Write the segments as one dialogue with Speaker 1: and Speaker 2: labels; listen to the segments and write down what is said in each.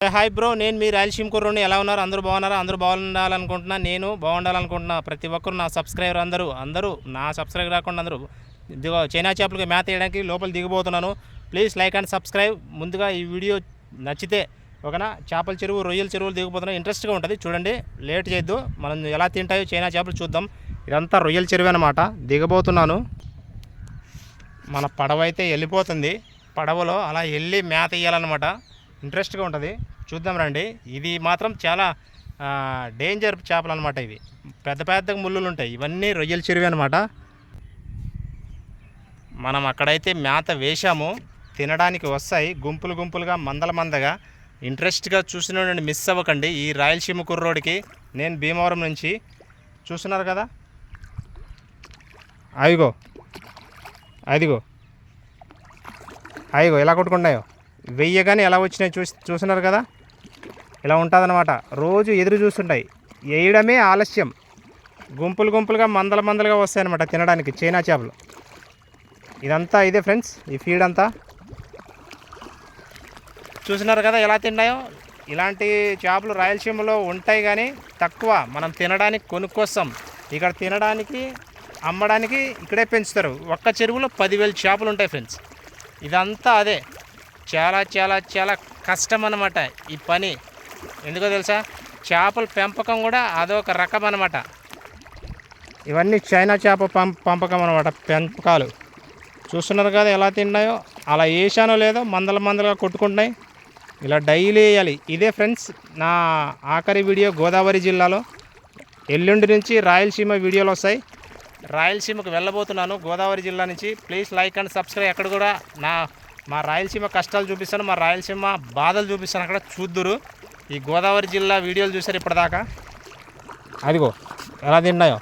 Speaker 1: Hi bro నేను మీ రాయలసీమ కుర్రోని ఎలా ఉన్నారు? అందరూ బాగున్నారా? అందరూ బాగుండాలనుకుంటున్నా. నేను బాగుండాలనుకుంటున్నా. ప్రతి ఒక్కరు నా సబ్స్క్రైబర్ అందరూ అందరూ నా సబ్స్క్రైబర్ రాకుండా అందరూ దిగో చైనా చేపలకి మేత వేయడానికి లోపల దిగిపోతున్నాను. Please like and subscribe. ముందుగా ఈ వీడియో నచ్చితే ఓకేనా? చేపల చెరువు రొయ్యల చెరువులు దిగిపోతున్నాయి. ఇంట్రెస్ట్గా ఉంటుంది. చూడండి లేట్ చేయొద్దు. మనం ఎలా తింటాయో చైనా చేపలు చూద్దాం. ఇదంతా రొయ్యల చెరువు అనమాట దిగబోతున్నాను. మన పడవ అయితే వెళ్ళిపోతుంది. పడవలో అలా వెళ్ళి మేత వేయాలన్నమాట. ఇంట్రెస్ట్గా ఉంటుంది. చూద్దాం రండి. ఇది మాత్రం చాలా డేంజర్ చేపలు అనమాట ఇవి. పెద్ద పెద్ద ముళ్ళులు ఉంటాయి. ఇవన్నీ రొయ్యల చెరువు అనమాట మనం అక్కడైతే మేత వేశాము. తినడానికి వస్తాయి. గుంపులు గుంపులుగా మందల మందగా. ఇంట్రెస్ట్గా చూసినండి మిస్ అవ్వకండి. ఈ రాయలసీమ కుర్రోడికి నేను భీమవరం నుంచి. చూస్తున్నారు కదా? అదిగో. అదిగో. అదిగో ఎలా కొట్టుకున్నాయో? వెయ్యగానే ఎలా వచ్చినాయి చూసి చూస్తున్నారు కదా? ఇలా ఉంటుందన్నమాట. రోజు ఎదురు చూస్తుంటాయి. వేయడమే ఆలస్యం. గుంపులు గుంపులుగా మందల మందలుగా వస్తాయన్నమాట తినడానికి చైనా చేపలు. ఇదంతా ఇదే ఫ్రెండ్స్ ఈ ఫీడ్ అంతా. చూస్తున్నారు కదా ఎలా తిన్నాయో? ఇలాంటి చేపలు రాయలసీమలో ఉంటాయి కానీ తక్కువ. మనం తినడానికి కొనుక్కొస్తాం. ఇక్కడ తినడానికి అమ్మడానికి ఇక్కడే పెంచుతారు. ఒక్క చెరువులో పదివేలు చేపలు ఉంటాయి ఫ్రెండ్స్. ఇదంతా అదే. చాలా చాలా చాలా కష్టం అనమాట ఈ పని. ఎందుకో తెలుసా? చేపల పెంపకం కూడా అదొక రకం అన్నమాట ఇవన్నీ చైనా చేప పెంపకం అనమాట పెంపకాలు. చూస్తున్నారు కదా ఎలా తిన్నాయో? అలా వేసానో లేదో మందల మందలుగా కొట్టుకుంటున్నాయి. ఇలా డైలీ వేయాలి. ఇదే ఫ్రెండ్స్ నా ఆఖరి వీడియో గోదావరి జిల్లాలో. ఎల్లుండి నుంచి రాయలసీమ వీడియోలు వస్తాయి. రాయలసీమకు వెళ్ళబోతున్నాను. గోదావరి జిల్లా నుంచి. Please like and subscribe. అక్కడ కూడా నా మా రాయలసీమ కష్టాలు చూపిస్తాను మా రాయలసీమ బాధలు చూపిస్తాను అక్కడ. చూద్దురు. ఈ గోదావరి జిల్లా వీడియోలు చూసారు ఇప్పటిదాకా. అదిగో ఎలా తిన్నాయో.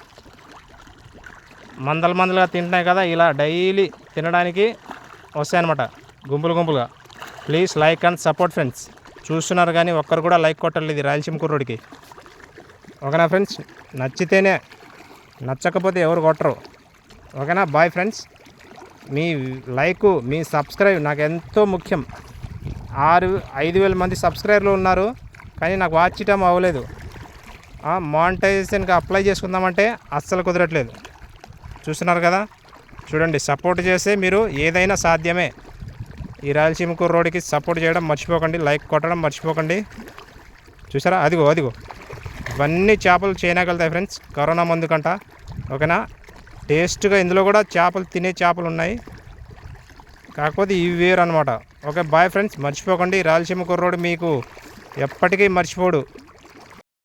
Speaker 1: మందలు మందలుగా తింటున్నాయి కదా ఇలా డైలీ తినడానికి వస్తాయన్నమాట గుంపులు గుంపులుగా. Please like and support friends. చూస్తున్నారు కానీ ఒక్కరు కూడా లైక్ కొట్టలేదు ఇది రాయలసీమ కుర్రుడికి. ఓకేనా ఫ్రెండ్స్? నచ్చితేనే నచ్చకపోతే ఎవరు కొట్టరు. ఓకేనా? Bye friends. మీ లైక్ మీ సబ్స్క్రైబ్ నాకు ఎంతో ముఖ్యం. ఆరు ఐదు వేల మంది సబ్స్క్రైబర్లు ఉన్నారు కానీ నాకు వాచ్ టైం అవ్వలేదు. మానిటైజేషన్కి అప్లై చేసుకుందామంటే అస్సలు కుదరట్లేదు. చూస్తున్నారు కదా? చూడండి సపోర్ట్ చేస్తే మీరు ఏదైనా సాధ్యమే. ఈ రాయలసీమ రోడ్డుకి సపోర్ట్ చేయడం మర్చిపోకండి లైక్ కొట్టడం మర్చిపోకండి. చూసారా? అదిగో అదిగో. ఇవన్నీ చేపలు చైనాకి వెళ్తాయి ఫ్రెండ్స్. కరోనా మందు కంట ఓకేనా? టేస్ట్గా ఇందులో కూడా చేపలు తినే చేపలు ఉన్నాయి. కాకపోతే ఇవి వేరు అనమాట ఓకే బాయ్ ఫ్రెండ్స్ మర్చిపోకండి. రాయలసీమ కుర్రోడు మీకు ఎప్పటికీ మర్చిపోడు.